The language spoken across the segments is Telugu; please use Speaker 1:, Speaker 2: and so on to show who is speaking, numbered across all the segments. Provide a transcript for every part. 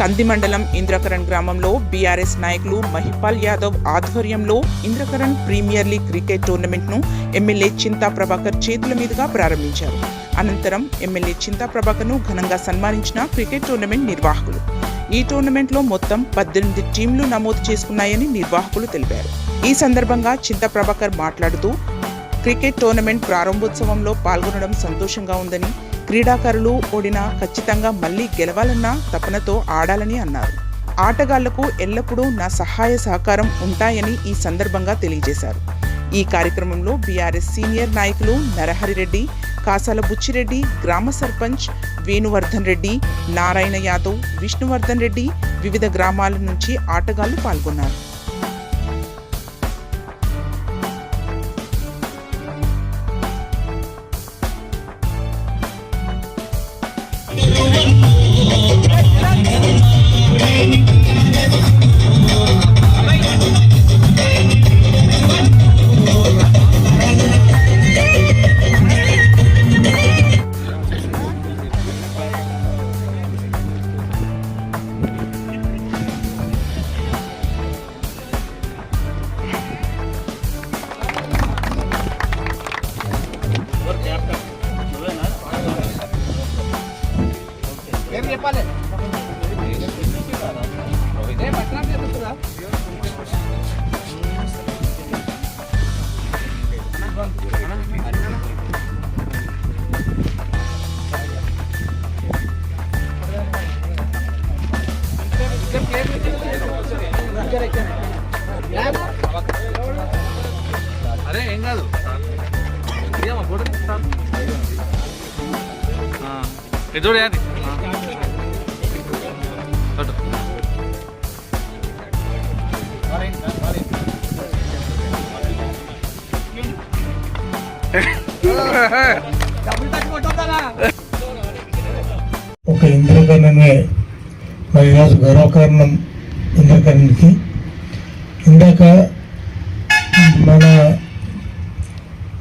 Speaker 1: కంది మండలం ఇంద్రకరణ్ గ్రామంలో బీఆర్ఎస్ నాయకులు మహిపాల్ యాదవ్ ఆధ్వర్యంలో ఇంద్రకరణ్ ప్రీమియర్ లీగ్ క్రికెట్ టోర్నమెంట్ను ఎమ్మెల్యే చింతా ప్రభాకర్ చేతుల మీదుగా ప్రారంభించారు. అనంతరం ఎమ్మెల్యే చింతా ప్రభాకర్ను ఘనంగా సన్మానించిన క్రికెట్ టోర్నమెంట్ నిర్వాహకులు. ఈ టోర్నమెంట్లో మొత్తం పద్దెనిమిది టీంలు నమోదు చేసుకున్నాయని నిర్వాహకులు తెలిపారు. ఈ సందర్భంగా చింతా ప్రభాకర్ మాట్లాడుతూ క్రికెట్ టోర్నమెంట్ ప్రారంభోత్సవంలో పాల్గొనడం సంతోషంగా ఉందని క్రీడాకారులు ఓడినా ఖచ్చితంగా మళ్ళీ గెలవాలన్న తపనతో ఆడాలని అన్నారు. ఆటగాళ్ళకు ఎల్లప్పుడూ నా సహాయ సహకారం ఉంటాయని ఈ సందర్భంగా తెలియజేశారు. ఈ కార్యక్రమంలో బీఆర్ఎస్ సీనియర్ నాయకులు నరహరి రెడ్డి కాసాల బుచ్చిరెడ్డి గ్రామ సర్పంచ్ వేణువర్ధన్ రెడ్డి నారాయణ యాదవ్ విష్ణువర్ధన్ రెడ్డి వివిధ గ్రామాల నుంచి ఆటగాళ్ళు పాల్గొన్నారు.
Speaker 2: చెప్పాలి ఏ పట్నం చెప్తుందా అరే ఏం కాదు ఇదేమా ఫోటో తీస్తాను ఎదురు అది
Speaker 3: ఒక ఇంద్రకరణమే మరి ఈరోజు గర్వకారణం ఇంద్రకరణకి ఇందాక మన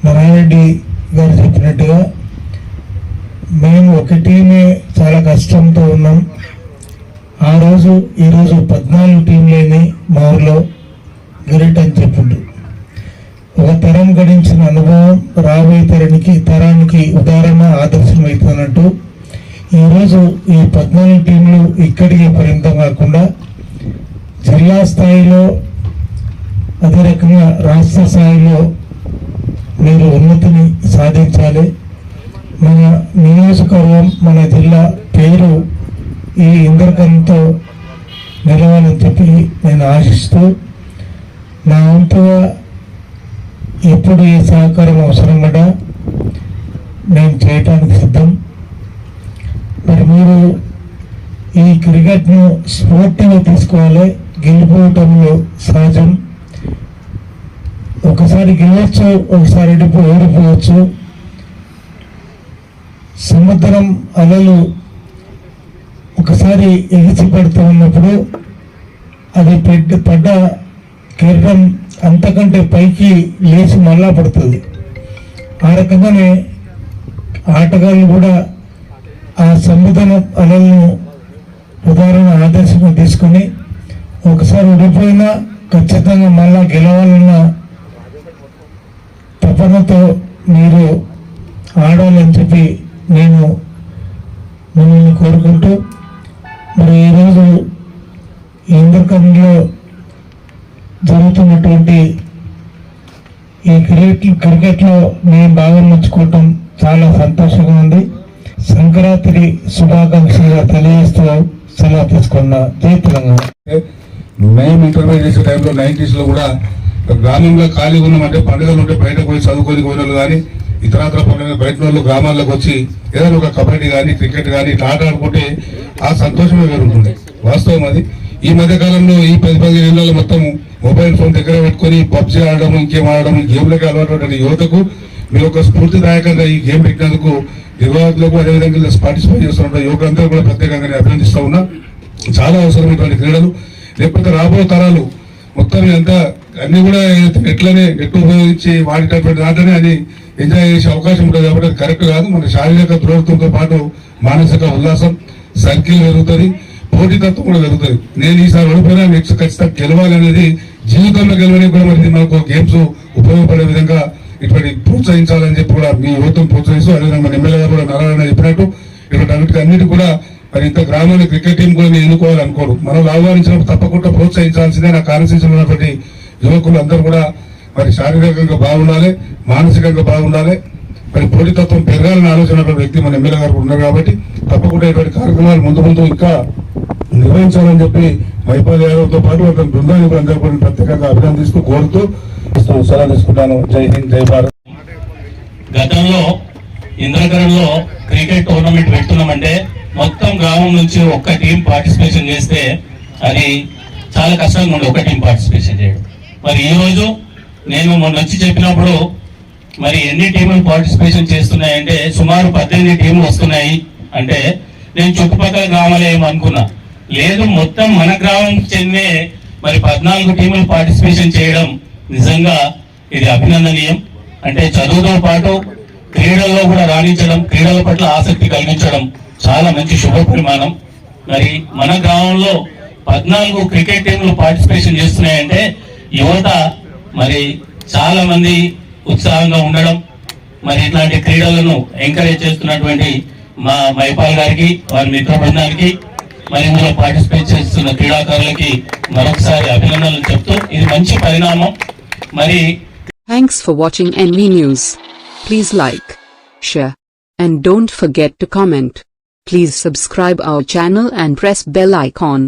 Speaker 3: నారాయణరెడ్డి గారు చెప్పినట్టుగా మేము ఒక టీమే చాలా కష్టంతో ఉన్నాం. ఆ రోజు ఈరోజు పద్నాలుగు టీంలేని మా ఊర్లో గ్రేట్ అని చెప్పిండు. ఒక తరం గడించిన అనుభవం రాబోయే తరానికి తరానికి ఉదాహరణ ఆదర్శం అవుతున్నట్టు ఈరోజు ఈ పద్నాలుగు టీంలు ఇక్కడికి పరిమితం కాకుండా జిల్లా స్థాయిలో అదే రకంగా రాష్ట్ర స్థాయిలో మీరు ఉన్నతిని సాధించాలి. మన నియోజకవర్గం మన జిల్లా పేరు ఈ ఇంద్రకంతో నిలవాలని చెప్పి నేను ఆశిస్తూ నా వంతుగా ఎప్పుడు ఏ సహకారం అవసరం కూడా నేను చేయటానికి సిద్ధం. మరి మీరు ఈ క్రికెట్ను స్ఫూర్తిగా తీసుకోవాలి. గెలిపోవటంలో సహజం. ఒకసారి గెలవచ్చు ఒకసారి ఎడిపో ఓడిపోవచ్చు. సముద్రం అలలు ఒకసారి ఎగిసి పడుతూ ఉన్నప్పుడు అది పెద్ద పడ్డ కిరణం అంతకంటే పైకి లేచి మళ్ళా పడుతుంది. ఆ రకంగానే ఆటగాళ్ళు కూడా ఆ సముద్రం అలలను ఉదాహరణ ఆదర్శంగా తీసుకొని ఒకసారి ఓడిపోయినా ఖచ్చితంగా మళ్ళా గెలవాలన్న తపనతో మీరు ఆడాలని చెప్పి నేను మిమ్మల్ని కోరుకుంటూ మరి ఈరోజు ఈ ఇంద్రకంలో జరుగుతున్నటువంటి ఈ క్రికెట్ క్రికెట్లో నేను బాగా మెచ్చుకోవటం చాలా సంతోషంగా ఉంది. సంక్రాంతి శుభాకాంక్షలుగా తెలియజేస్తూ సెలవు తీసుకున్న జై తెలంగాణ.
Speaker 4: మేము ఇంటర్మీడియట్ చేసే టైంలో నైన్టీస్లో కూడా గ్రామంలో ఖాళీగా ఉన్నామంటే పండుగలు ఉంటే బయటకు పోయి చదువుకొని పోయిన కానీ ఇతరాతర పండుగ బయట వాళ్ళు గ్రామాల్లోకి వచ్చి ఏదైనా ఒక కబడ్డీ కానీ క్రికెట్ కానీ ఇట్లా ఆట ఆడుకుంటే ఆ సంతోషమే వేరుంటుంది వాస్తవం అది. ఈ మధ్య కాలంలో ఈ పది పదిహేను ఏళ్ళలో మొత్తం మొబైల్ ఫోన్ దగ్గర పెట్టుకుని పబ్జీ ఆడడం ఇంకేం ఆడడం ఈ గేమ్లకి అలవాటు యువతకు మీరు ఒక స్ఫూర్తిదాయకంగా ఈ గేమ్ పెట్టినందుకు నిర్వాహకులకు అదేవిధంగా పార్టిసిపేట్ చేస్తున్న యువకులందరూ కూడా ప్రత్యేకంగా నేను అభినందిస్తా ఉన్నా. చాలా అవసరమైనటువంటి క్రీడలు. లేకపోతే రాబో తరాలు మొత్తం ఎంత అన్ని కూడా ఎట్లనే నెట్ ఉపయోగించి వాడేటటువంటి దాంట్లోనే అది ఎంజాయ్ చేసే అవకాశం ఉంటుంది కాబట్టి అది కరెక్ట్ కాదు. మన శారీరక దృఢత్వంతో పాటు మానసిక ఉల్లాసం సర్కిల్ పెరుగుతుంది పోటీతత్వం కూడా పెరుగుతుంది. నేను ఈసారి ఓడిపోయినా నెక్స్ట్ ఖచ్చితంగా గెలవాలి అనేది గెలవని కూడా మరి మనకు గేమ్స్ ఉపయోగపడే విధంగా ఇటువంటి ప్రోత్సహించాలని చెప్పి కూడా మీ యువతను ప్రోత్సహిస్తూ అదేవిధంగా మన ఎమ్మెల్యే గారు కూడా నారాయణ చెప్పినట్టు ఇటువంటి అన్నిటి అన్నిటి కూడా మరి ఇంత గ్రామాన్ని క్రికెట్ టీం కూడా నేను ఎన్నుకోవాలనుకోరు మనం ఆహ్వానించినప్పుడు తప్పకుండా ప్రోత్సహించాల్సిందే. నా కాన్స్టిట్యూషన్ ఉన్నటువంటి యువకులు అందరూ కూడా మరి శారీరకంగా బాగుండాలి మానసికంగా బాగుండాలి. మరి పోటీతత్వం పెరగాలని ఆలోచన వ్యక్తి మన ఎమ్మెల్యే గారు ఉన్నారు కాబట్టి తప్పకుండా ఇటువంటి కార్యక్రమాలు ముందు ముందు ఇంకా నిర్వహించాలని చెప్పి మైపాల్ యాదవ్తో పాటు అతని బృందాన్ని కూడా అందరూ కూడా ప్రత్యేకంగా అభినందిస్తూ కోరుతూ సలహా తీసుకుంటాను. జై హింద్ జై భారత్.
Speaker 5: గతంలో ఇంద్రకరణలో క్రికెట్ టోర్నమెంట్ పెడుతున్నామంటే మొత్తం గ్రామం నుంచి ఒక్క టీం పార్టిసిపేషన్ చేస్తే అది చాలా కష్టంగా ఉంది ఒక టీం పార్టిసిపేషన్ చేయడం. మరి ఈ రోజు నేను మొన్న వచ్చి చెప్పినప్పుడు మరి ఎన్ని టీములు పార్టిసిపేషన్ చేస్తున్నాయంటే సుమారు పద్దెనిమిది టీములు వస్తున్నాయి అంటే నేను చుట్టుపక్కల గ్రామాలు ఏమనుకున్నా. లేదు మొత్తం మన గ్రామం చెందే మరి పద్నాలుగు టీములు పార్టిసిపేషన్ చేయడం నిజంగా ఇది అభినందనీయం. అంటే చదువుతో పాటు క్రీడల్లో కూడా రాణించడం క్రీడల పట్ల ఆసక్తి కలిగించడం చాలా మంచి శుభ పరిమాణం. మరి మన గ్రామంలో పద్నాలుగు క్రికెట్ టీంలు పార్టిసిపేషన్ చేస్తున్నాయంటే యువత మరి చాలా మంది ఉత్సాహంగా ఉండడం మరి ఇట్లాంటి క్రీడలను ఎంకరేజ్ చేస్తున్నటువంటి మా మైపాల్ గారికి వారి మిత్ర బృందానికి మరి ఇందులో పార్టిసిపేట్ చేస్తున్న క్రీడాకారులకి మరొకసారి అభినందనలు చెప్తూ ఇది మంచి పరిణామం మరి
Speaker 6: Thanks for watching NV News. Please like, share, and don't forget to comment. Please subscribe our channel and press bell icon.